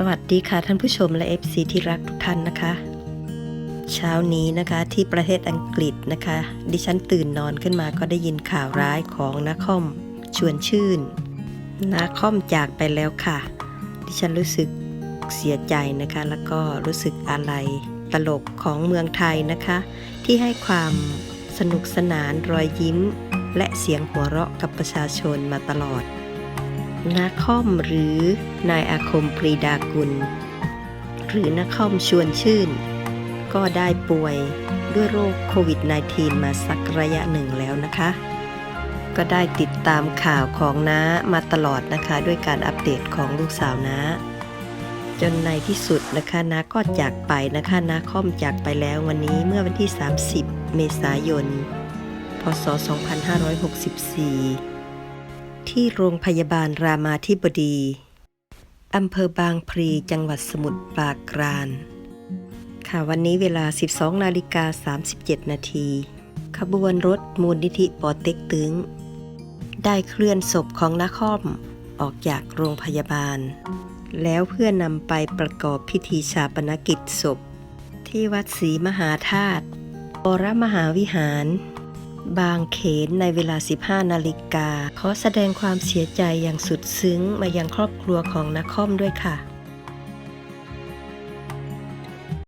สวัสดีค่ะท่านผู้ชมและ FC ที่รักทุกท่านนะคะ เช้านี้นะคะที่ประเทศอังกฤษนะคะ ดิฉันตื่นนอนขึ้นมาก็ได้ยินข่าวร้ายของนาคอมชวนชื่นนาคอมจากไปแล้วค่ะ ดิฉันรู้สึกเสียใจนะคะ แล้วก็รู้สึกอะไรตลกของเมืองไทยนะคะ ที่ให้ความสนุกสนานรอยยิ้ม และเสียงหัวเราะกับประชาชนมาตลอด นาคอมหรือนายอาคมปรีดากุล หรือนาคอมชวนชื่น ก็ได้ป่วยด้วยโรคโควิด -19 มาสักระยะหนึ่งแล้วนะคะ ก็ได้ติดตามข่าวของน้ามาตลอดนะคะ ด้วยการอัปเดตของลูกสาวน้า จนในที่สุดนะคะน้าก็จากไปนะคะน้าคอมจากไปแล้ววันนี้เมื่อวันที่ 30 เมษายน พศ 2564 ที่โรงพยาบาลรามาธิบดีอำเภอบางพลีจังหวัดสมุทรปราการค่ะวันนี้เวลา 12 นาฬิกา 37 นาที ขบวนรถมูลนิธิปอเต็กตึง ได้เคลื่อนศพของนาคอมออกจากโรงพยาบาล แล้วเพื่อนำไปประกอบพิธีชาปนกิจศพ ที่วัดศรีมหาธาตุวรมหาวิหาร บางเขนในเวลา 15 นาฬิกา ขอแสดงความเสียใจอย่างสุดซึ้งมายังครอบครัวของนาคอมด้วยค่ะ